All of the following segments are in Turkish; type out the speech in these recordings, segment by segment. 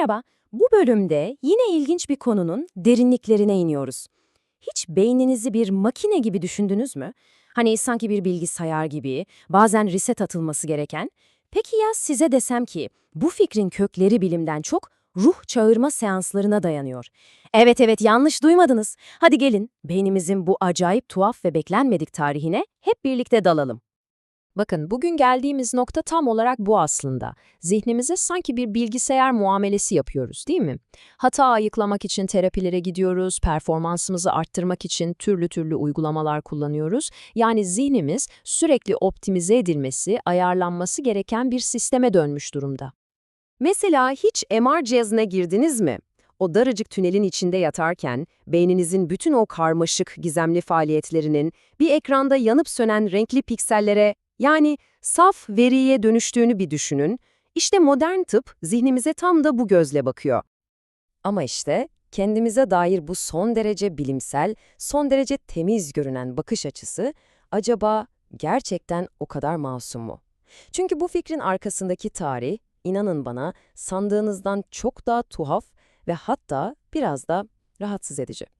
Merhaba, bu bölümde yine ilginç bir konunun derinliklerine iniyoruz. Hiç beyninizi bir makine gibi düşündünüz mü? Hani sanki bir bilgisayar gibi, bazen reset atılması gereken. Peki ya size desem ki bu fikrin kökleri bilimden çok ruh çağırma seanslarına dayanıyor. Evet evet yanlış duymadınız. Hadi gelin beynimizin bu acayip tuhaf ve beklenmedik tarihine hep birlikte dalalım. Bakın bugün geldiğimiz nokta tam olarak bu aslında. Zihnimize sanki bir bilgisayar muamelesi yapıyoruz değil mi? Hata ayıklamak için terapilere gidiyoruz, performansımızı arttırmak için türlü türlü uygulamalar kullanıyoruz. Yani zihnimiz sürekli optimize edilmesi, ayarlanması gereken bir sisteme dönmüş durumda. Mesela hiç MR cihazına girdiniz mi? O daracık tünelin içinde yatarken beyninizin bütün o karmaşık, gizemli faaliyetlerinin bir ekranda yanıp sönen renkli piksellere yani saf veriye dönüştüğünü bir düşünün. İşte modern tıp zihnimize tam da bu gözle bakıyor. Ama işte kendimize dair bu son derece bilimsel, son derece temiz görünen bakış açısı acaba gerçekten o kadar masum mu? Çünkü bu fikrin arkasındaki tarih, inanın bana, sandığınızdan çok daha tuhaf ve hatta biraz da rahatsız edici.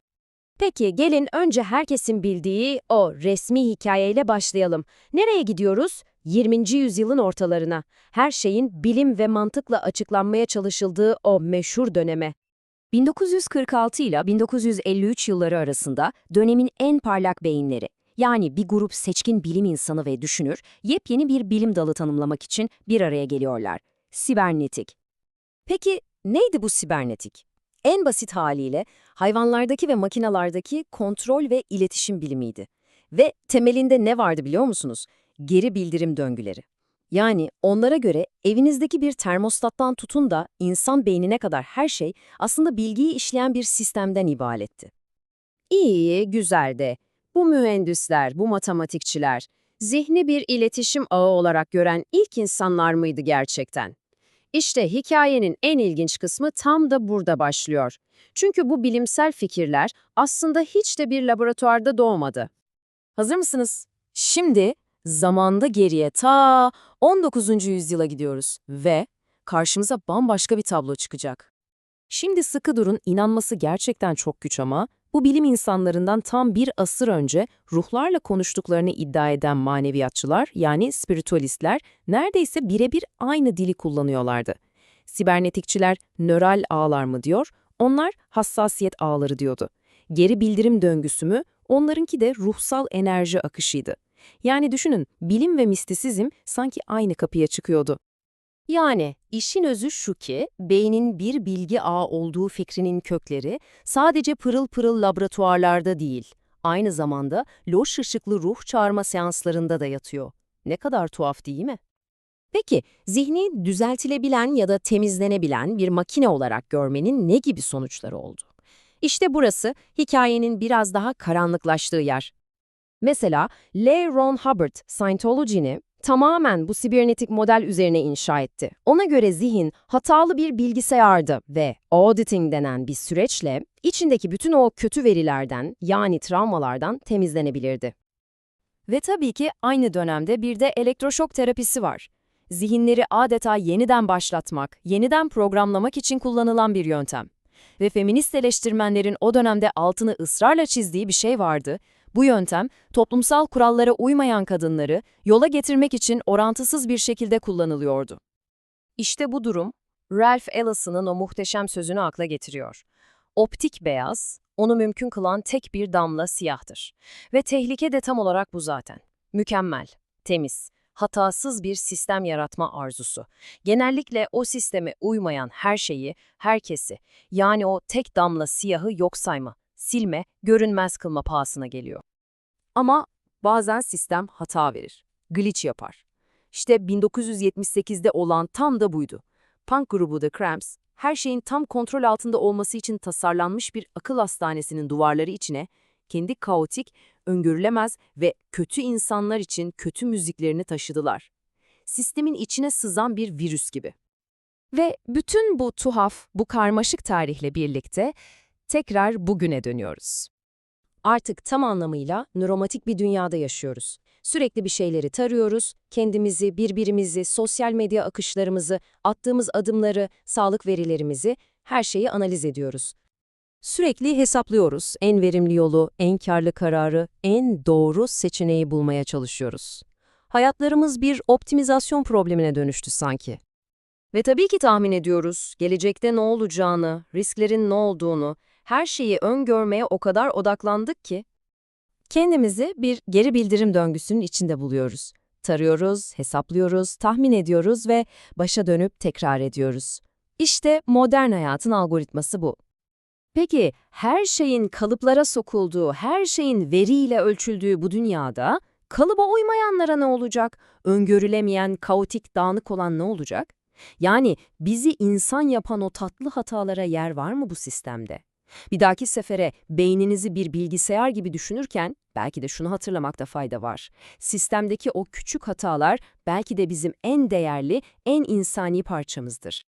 Peki gelin önce herkesin bildiği o resmi hikayeyle başlayalım. Nereye gidiyoruz? 20. yüzyılın ortalarına. Her şeyin bilim ve mantıkla açıklanmaya çalışıldığı o meşhur döneme. 1946 ile 1953 yılları arasında dönemin en parlak beyinleri, yani bir grup seçkin bilim insanı ve düşünür, yepyeni bir bilim dalı tanımlamak için bir araya geliyorlar. Sibernetik. Peki neydi bu sibernetik? En basit haliyle hayvanlardaki ve makinalardaki kontrol ve iletişim bilimiydi. Ve temelinde ne vardı biliyor musunuz? Geri bildirim döngüleri. Yani onlara göre evinizdeki bir termostattan tutun da insan beynine kadar her şey aslında bilgiyi işleyen bir sistemden ibaretti. İyi, güzel de bu mühendisler, bu matematikçiler zihni bir iletişim ağı olarak gören ilk insanlar mıydı gerçekten? İşte hikayenin en ilginç kısmı tam da burada başlıyor. Çünkü bu bilimsel fikirler aslında hiç de bir laboratuvarda doğmadı. Hazır mısınız? Şimdi zamanda geriye ta 19. yüzyıla gidiyoruz ve karşımıza bambaşka bir tablo çıkacak. Şimdi sıkı durun, inanması gerçekten çok güç ama bu bilim insanlarından tam bir asır önce ruhlarla konuştuklarını iddia eden maneviyatçılar yani spiritüalistler neredeyse birebir aynı dili kullanıyorlardı. Sibernetikçiler nöral ağlar mı diyor, onlar hassasiyet ağları diyordu. Geri bildirim döngüsü mü, onlarınki de ruhsal enerji akışıydı. Yani düşünün, bilim ve mistisizm sanki aynı kapıya çıkıyordu. Yani işin özü şu ki, beynin bir bilgi ağı olduğu fikrinin kökleri sadece pırıl pırıl laboratuvarlarda değil, aynı zamanda loş ışıklı ruh çağırma seanslarında da yatıyor. Ne kadar tuhaf değil mi? Peki, zihni düzeltilebilen ya da temizlenebilen bir makine olarak görmenin ne gibi sonuçları oldu? İşte burası hikayenin biraz daha karanlıklaştığı yer. Mesela L. Ron Hubbard Scientology'ni tamamen bu sibernetik model üzerine inşa etti. Ona göre zihin hatalı bir bilgisayardı ve auditing denen bir süreçle içindeki bütün o kötü verilerden yani travmalardan temizlenebilirdi. Ve tabii ki aynı dönemde bir de elektroşok terapisi var. Zihinleri adeta yeniden başlatmak, yeniden programlamak için kullanılan bir yöntem. Ve feminist eleştirmenlerin o dönemde altını ısrarla çizdiği bir şey vardı. Bu yöntem, toplumsal kurallara uymayan kadınları yola getirmek için orantısız bir şekilde kullanılıyordu. İşte bu durum, Ralph Ellison'ın o muhteşem sözünü akla getiriyor. Optik beyaz, onu mümkün kılan tek bir damla siyahtır. Ve tehlike de tam olarak bu zaten. Mükemmel, temiz, hatasız bir sistem yaratma arzusu. Genellikle o sisteme uymayan her şeyi, herkesi, yani o tek damla siyahı yok sayma, silme, görünmez kılma pahasına geliyor. Ama bazen sistem hata verir, glitch yapar. İşte 1978'de olan tam da buydu. Punk grubu The Cramps, her şeyin tam kontrol altında olması için tasarlanmış bir akıl hastanesinin duvarları içine, kendi kaotik, öngörülemez ve kötü insanlar için kötü müziklerini taşıdılar. Sistemin içine sızan bir virüs gibi. Ve bütün bu tuhaf, bu karmaşık tarihle birlikte tekrar bugüne dönüyoruz. Artık tam anlamıyla nöromatik bir dünyada yaşıyoruz. Sürekli bir şeyleri tarıyoruz, kendimizi, birbirimizi, sosyal medya akışlarımızı, attığımız adımları, sağlık verilerimizi, her şeyi analiz ediyoruz. Sürekli hesaplıyoruz, en verimli yolu, en karlı kararı, en doğru seçeneği bulmaya çalışıyoruz. Hayatlarımız bir optimizasyon problemine dönüştü sanki. Ve tabii ki tahmin ediyoruz, gelecekte ne olacağını, risklerin ne olduğunu, her şeyi öngörmeye o kadar odaklandık ki, kendimizi bir geri bildirim döngüsünün içinde buluyoruz. Tarıyoruz, hesaplıyoruz, tahmin ediyoruz ve başa dönüp tekrar ediyoruz. İşte modern hayatın algoritması bu. Peki her şeyin kalıplara sokulduğu, her şeyin veriyle ölçüldüğü bu dünyada kalıba uymayanlara ne olacak? Öngörülemeyen, kaotik, dağınık olan ne olacak? Yani bizi insan yapan o tatlı hatalara yer var mı bu sistemde? Bir dahaki sefere beyninizi bir bilgisayar gibi düşünürken belki de şunu hatırlamakta fayda var. Sistemdeki o küçük hatalar belki de bizim en değerli, en insani parçamızdır.